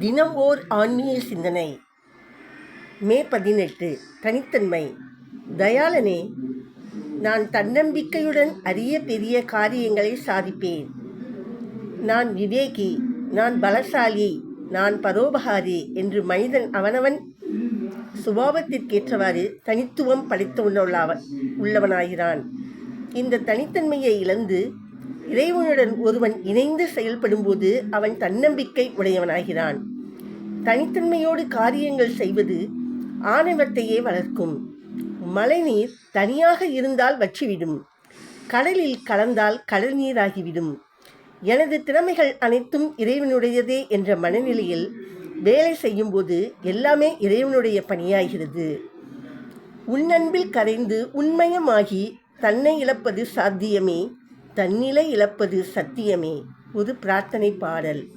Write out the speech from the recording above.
தினம் ஓர் ஆன்மீக சிந்தனை. மே பதினெட்டு தனித்தன்மை. தயாளனே நான் தன்னம்பிக்கையுடன் அரிய பெரிய காரியங்களை சாதிப்பேன். நான் விவேகி நான் பலசாலி நான் பரோபகாரி என்று மனிதன் அவனவன் சுபாவத்திற்கேற்றவாறு தனித்துவம் படைத்துள்ளவன் உள்ளவனாகிறான். இந்த தனித்தன்மையை இழந்து இறைவனுடன் ஒருவன் இணைந்து செயல்படும்போது அவன் தன்னம்பிக்கை உடையவனாகிறான். தனித்தன்மையோடு காரியங்கள் செய்வது ஆணவத்தையே வளர்க்கும். மழைநீர் தனியாக இருந்தால் வற்றிவிடும். கடலில் கலந்தால் கடல் நீராகிவிடும் எனது திறமைகள் அனைத்தும் இறைவனுடையதே என்ற மனநிலையில் வேலை செய்யும்போது எல்லாமே இறைவனுடைய பணியாகிறது. உன்னன்பில் கரைந்து உண்மயமாகி தன்னை இழப்பது சாத்தியமே. தன்னிலை இழப்பது சத்தியமே. ஒரு பிரார்த்தனை பாடல்.